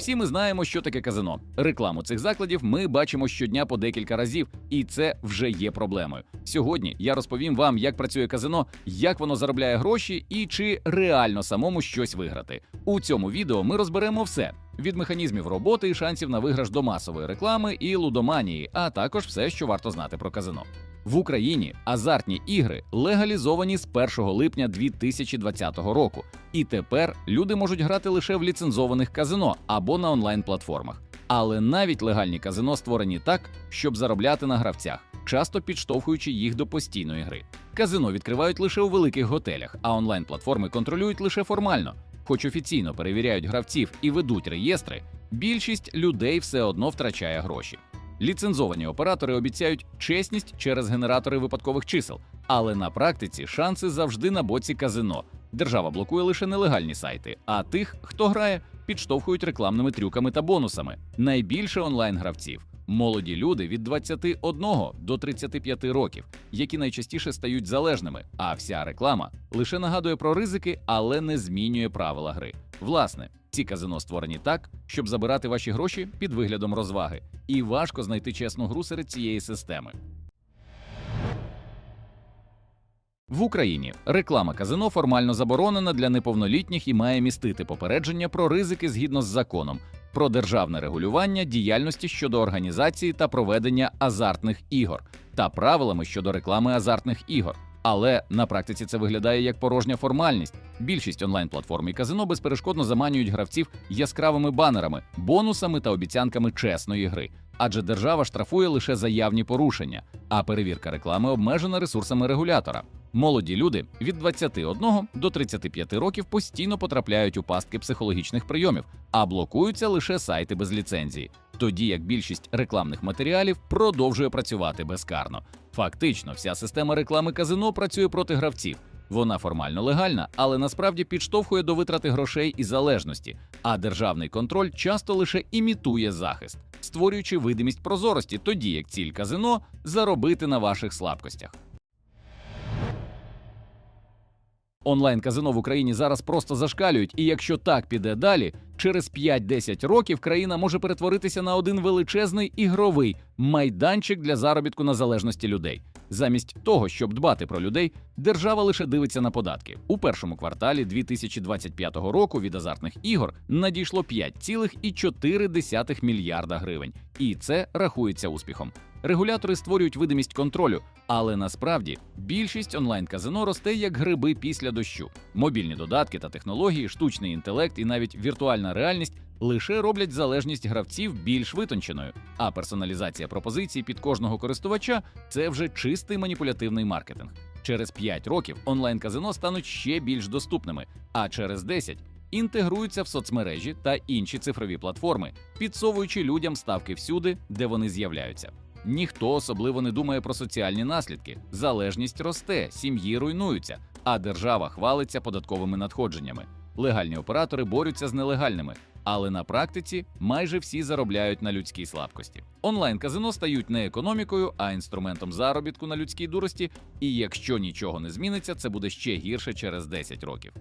Всі ми знаємо, що таке казино. Рекламу цих закладів ми бачимо щодня по декілька разів, і це вже є проблемою. Сьогодні я розповім вам, як працює казино, як воно заробляє гроші і чи реально самому щось виграти. У цьому відео ми розберемо все від механізмів роботи і шансів на виграш до масової реклами і лудоманії, а також все, що варто знати про казино. В Україні азартні ігри легалізовані з 1 липня 2020 року, і тепер люди можуть грати лише в ліцензованих казино або на онлайн-платформах. Але навіть легальні казино створені так, щоб заробляти на гравцях, часто підштовхуючи їх до постійної гри. Казино відкривають лише у великих готелях, а онлайн-платформи контролюють лише формально. Хоч офіційно перевіряють гравців і ведуть реєстри, більшість людей все одно втрачає гроші. Ліцензовані оператори обіцяють чесність через генератори випадкових чисел, але на практиці шанси завжди на боці казино. Держава блокує лише нелегальні сайти, а тих, хто грає, підштовхують рекламними трюками та бонусами. Найбільше онлайн-гравців молоді люди від 21 до 35 років, які найчастіше стають залежними. А вся реклама лише нагадує про ризики, але не змінює правила гри. Власне, ці казино створені так, щоб забирати ваші гроші під виглядом розваги, і важко знайти чесну гру серед цієї системи. В Україні реклама казино формально заборонена для неповнолітніх і має містити попередження про ризики згідно з законом про державне регулювання діяльності щодо організації та проведення азартних ігор та правилами щодо реклами азартних ігор. Але на практиці це виглядає як порожня формальність. Більшість онлайн-платформ і казино безперешкодно заманюють гравців яскравими банерами, бонусами та обіцянками чесної гри. Адже держава штрафує лише за явні порушення, а перевірка реклами обмежена ресурсами регулятора. Молоді люди від 21 до 35 років постійно потрапляють у пастки психологічних прийомів, а блокуються лише сайти без ліцензії, тоді як більшість рекламних матеріалів продовжує працювати безкарно. Фактично, вся система реклами казино працює проти гравців. Вона формально легальна, але насправді підштовхує до витрати грошей і залежності. А державний контроль часто лише імітує захист, створюючи видимість прозорості, тоді як ціль казино заробити на ваших слабкостях. Онлайн-казино в Україні зараз просто зашкалюють, і якщо так піде далі, через 5-10 років країна може перетворитися на один величезний ігровий майданчик для заробітку на залежності людей. Замість того, щоб дбати про людей, держава лише дивиться на податки. У першому кварталі 2025 року від азартних ігор надійшло 5,4 мільярда гривень, і це рахується успіхом. Регулятори створюють видимість контролю, але насправді більшість онлайн-казино росте як гриби після дощу. Мобільні додатки та технології, штучний інтелект і навіть віртуальна реальність лише роблять залежність гравців більш витонченою, а персоналізація пропозицій під кожного користувача це вже чистий маніпулятивний маркетинг. Через 5 років онлайн-казино стануть ще більш доступними, а через 10 інтегруються в соцмережі та інші цифрові платформи, підсовуючи людям ставки всюди, де вони з'являються. Ніхто особливо не думає про соціальні наслідки. Залежність росте, сім'ї руйнуються, а держава хвалиться податковими надходженнями. Легальні оператори борються з нелегальними, але на практиці майже всі заробляють на людській слабкості. Онлайн-казино стають не економікою, а інструментом заробітку на людській дурості. І якщо нічого не зміниться, це буде ще гірше через 10 років.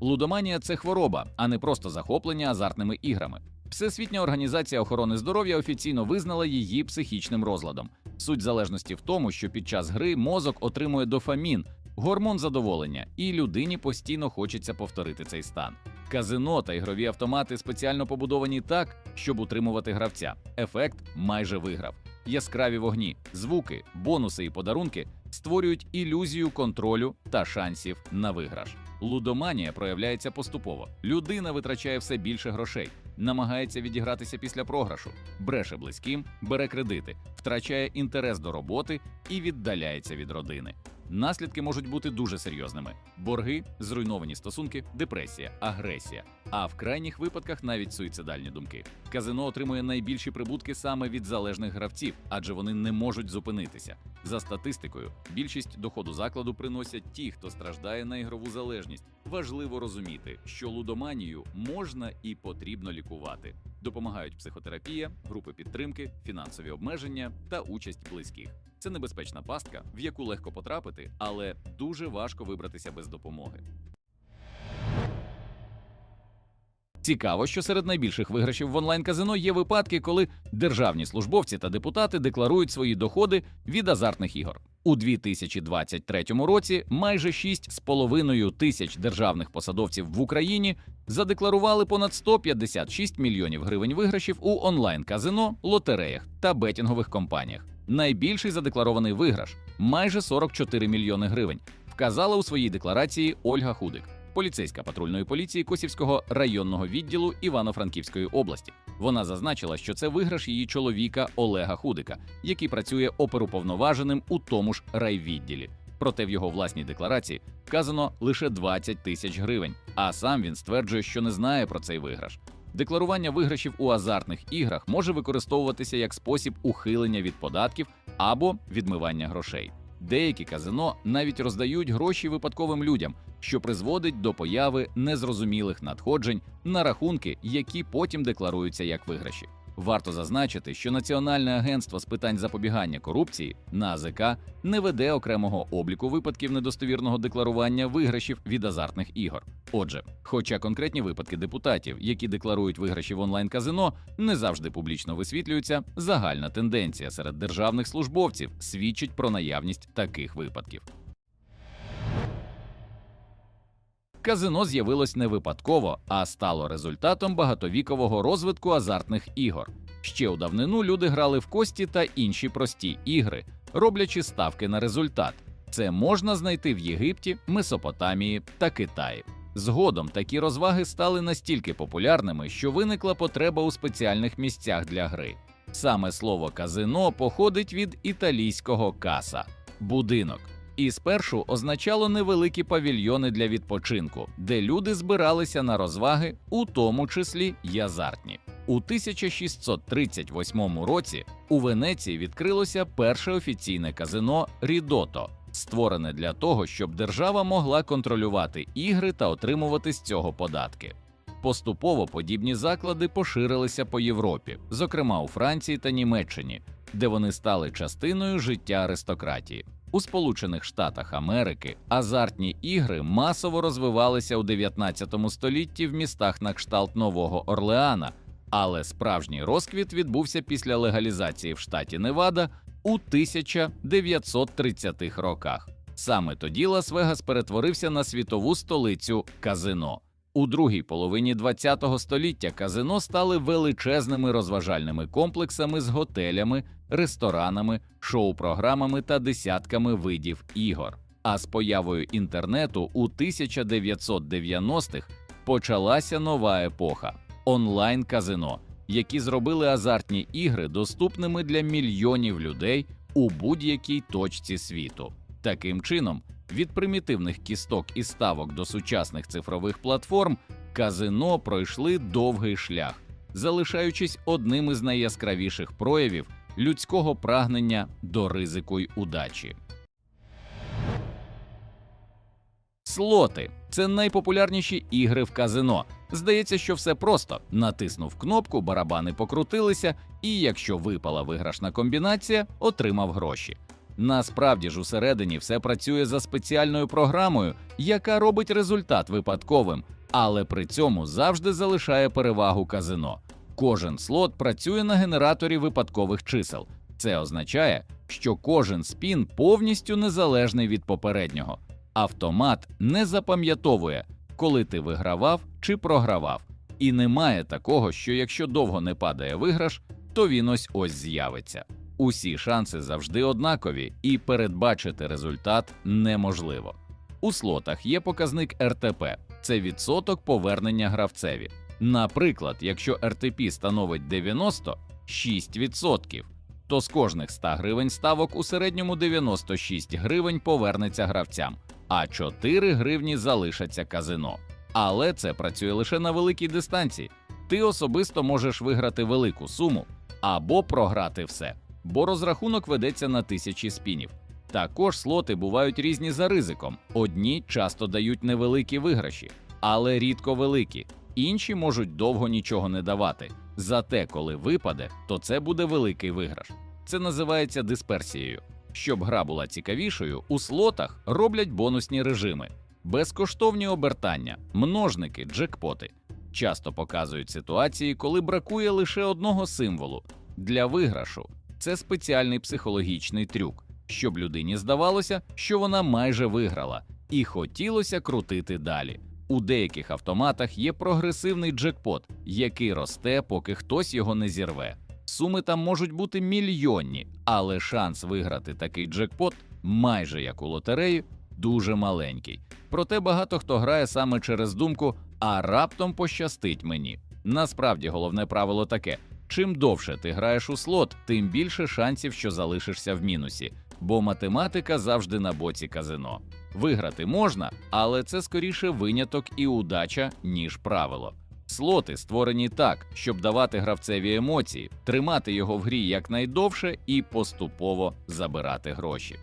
Лудоманія це хвороба, а не просто захоплення азартними іграми. Всесвітня організація охорони здоров'я офіційно визнала її психічним розладом. Суть залежності в тому, що під час гри мозок отримує дофамін, гормон задоволення, і людині постійно хочеться повторити цей стан. Казино та ігрові автомати спеціально побудовані так, щоб утримувати гравця. Ефект майже виграв. Яскраві вогні, звуки, бонуси і подарунки створюють ілюзію контролю та шансів на виграш. Лудоманія проявляється поступово. Людина витрачає все більше грошей, намагається відігратися після програшу, бреше близьким, бере кредити, втрачає інтерес до роботи і віддаляється від родини. Наслідки можуть бути дуже серйозними: борги, зруйновані стосунки, депресія, агресія, а в крайніх випадках навіть суїцидальні думки. Казино отримує найбільші прибутки саме від залежних гравців, адже вони не можуть зупинитися. За статистикою, більшість доходу закладу приносять ті, хто страждає на ігрову залежність. Важливо розуміти, що лудоманію можна і потрібно лікувати. Допомагають психотерапія, групи підтримки, фінансові обмеження та участь близьких. Це небезпечна пастка, в яку легко потрапити, але дуже важко вибратися без допомоги. Цікаво, що серед найбільших виграшів в онлайн-казино є випадки, коли державні службовці та депутати декларують свої доходи від азартних ігор. У 2023 році майже 6,5 тисяч державних посадовців в Україні задекларували понад 156 мільйонів гривень виграшів у онлайн-казино, лотереях та бетінгових компаніях. Найбільший задекларований виграш майже 44 мільйони гривень. Вказала у своїй декларації Ольга Худик, поліцейська патрульної поліції Косівського районного відділу Івано-Франківської області. Вона зазначила, що це виграш її чоловіка Олега Худика, який працює оперуповноваженим у тому ж райвідділі. Проте в його власній декларації вказано лише 20 тисяч гривень, а сам він стверджує, що не знає про цей виграш. Декларування виграшів у азартних іграх може використовуватися як спосіб ухилення від податків або відмивання грошей. Деякі казино навіть роздають гроші випадковим людям, що призводить до появи незрозумілих надходжень на рахунки, які потім декларуються як виграші. Варто зазначити, що Національне агентство з питань запобігання корупції НАЗК не веде окремого обліку випадків недостовірного декларування виграшів від азартних ігор. Отже, хоча конкретні випадки депутатів, які декларують виграші в онлайн-казино, не завжди публічно висвітлюються, загальна тенденція серед державних службовців свідчить про наявність таких випадків. Казино з'явилось не випадково, а стало результатом багатовікового розвитку азартних ігор. Ще у давнину люди грали в кості та інші прості ігри, роблячи ставки на результат. Це можна знайти в Єгипті, Месопотамії та Китаї. Згодом такі розваги стали настільки популярними, що виникла потреба у спеціальних місцях для гри. Саме слово казино походить від італійського каса будинок і спершу означало невеликі павільйони для відпочинку, де люди збиралися на розваги, у тому числі й азартні. У 1638 році у Венеції відкрилося перше офіційне казино Рідото, створене для того, щоб держава могла контролювати ігри та отримувати з цього податки. Поступово подібні заклади поширилися по Європі, зокрема у Франції та Німеччині, де вони стали частиною життя аристократії. У Сполучених Штатах Америки азартні ігри масово розвивалися у 19 столітті в містах на кшталт Нового Орлеана, але справжній розквіт відбувся після легалізації в штаті Невада у 1930-х роках. Саме тоді Лас-Вегас перетворився на світову столицю казино. У другій половині ХХ століття казино стали величезними розважальними комплексами з готелями, ресторанами, шоу-програмами та десятками видів ігор. А з появою інтернету у 1990-х почалася нова епоха онлайн-казино, які зробили азартні ігри доступними для мільйонів людей у будь-якій точці світу. Таким чином, від примітивних кісток і ставок до сучасних цифрових платформ казино пройшли довгий шлях, залишаючись одним із найяскравіших проявів людського прагнення до ризику й удачі. Слоти це найпопулярніші ігри в казино. Здається, що все просто: натиснув кнопку, барабани покрутилися, і якщо випала виграшна комбінація, отримав гроші. Насправді ж усередині все працює за спеціальною програмою, яка робить результат випадковим, але при цьому завжди залишає перевагу казино. Кожен слот працює на генераторі випадкових чисел. Це означає, що кожен спін повністю незалежний від попереднього. Автомат не запам'ятовує, коли ти вигравав чи програвав. І немає такого, що якщо довго не падає виграш, то він ось ось з'явиться. Усі шанси завжди однакові, і передбачити результат неможливо. У слотах є показник РТП це відсоток повернення гравцеві. Наприклад, якщо РТП становить 96%, то з кожних 100 гривень ставок у середньому 96 гривень повернеться гравцям, а 4 гривні залишаться казино. Але це працює лише на великій дистанції. Ти особисто можеш виграти велику суму або програти все, бо розрахунок ведеться на тисячі спінів. Також слоти бувають різні за ризиком. Одні часто дають невеликі виграші, але рідко великі. Інші можуть довго нічого не давати. Зате, коли випаде, то це буде великий виграш. Це називається дисперсією. Щоб гра була цікавішою, у слотах роблять бонусні режими, безкоштовні обертання, множники, джекпоти. часто показують ситуації, коли бракує лише одного символу для виграшу. Це спеціальний психологічний трюк, щоб людині здавалося, що вона майже виграла, і хотілося крутити далі. У деяких автоматах є прогресивний джекпот, який росте, поки хтось його не зірве. Суми там можуть бути мільйонні, але шанс виграти такий джекпот, майже як у лотереї, дуже маленький. Проте багато хто грає саме через думку, а раптом пощастить мені. Насправді головне правило таке: чим довше ти граєш у слот, тим більше шансів, що залишишся в мінусі, бо математика завжди на боці казино. Виграти можна, але це скоріше виняток і удача, ніж правило. Слоти створені так, щоб давати гравцеві емоції, тримати його в грі якнайдовше і поступово забирати гроші.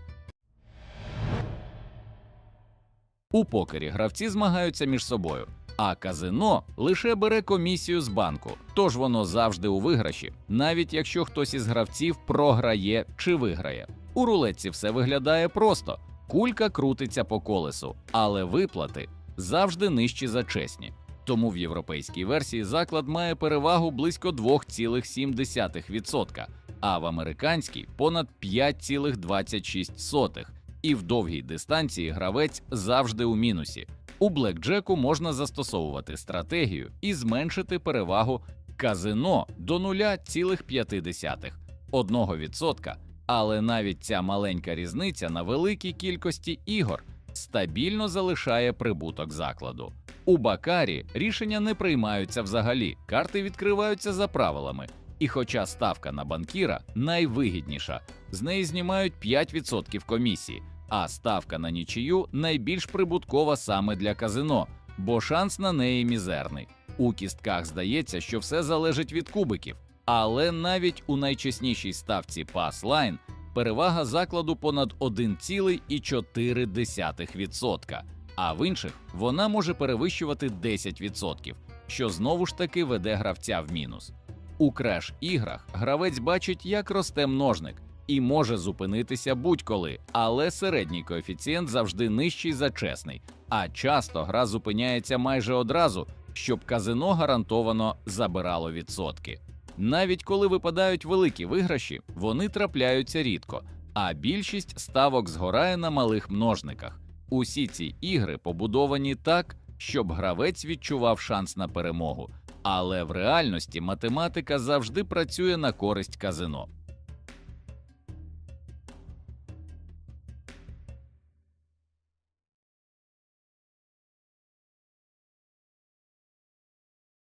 У покері гравці змагаються між собою, а казино лише бере комісію з банку, тож воно завжди у виграші, навіть якщо хтось із гравців програє чи виграє. У рулетці все виглядає просто: кулька крутиться по колесу, але виплати завжди нижчі за чесні. Тому в європейській версії заклад має перевагу близько 2,7%, а в американській понад 5,26%. І в довгій дистанції гравець завжди у мінусі. У блекджеку можна застосовувати стратегію і зменшити перевагу казино до 0,5%, 1%. Але навіть ця маленька різниця на великій кількості ігор стабільно залишає прибуток закладу. У Бакарі рішення не приймаються взагалі, карти відкриваються за правилами. І хоча ставка на банкіра найвигідніша, з неї знімають 5% комісії, а ставка на нічию найбільш прибуткова саме для казино, бо шанс на неї мізерний. У кістках здається, що все залежить від кубиків, але навіть у найчеснішій ставці Паслайн перевага закладу понад 1,4%, а в інших вона може перевищувати 10%, що знову ж таки веде гравця в мінус. У креш іграх гравець бачить, як росте множник, і може зупинитися будь-коли, але середній коефіцієнт завжди нижчий за чесний, а часто гра зупиняється майже одразу, щоб казино гарантовано забирало відсотки. Навіть коли випадають великі виграші, вони трапляються рідко, а більшість ставок згорає на малих множниках. Усі ці ігри побудовані так, щоб гравець відчував шанс на перемогу. Але в реальності математика завжди працює на користь казино.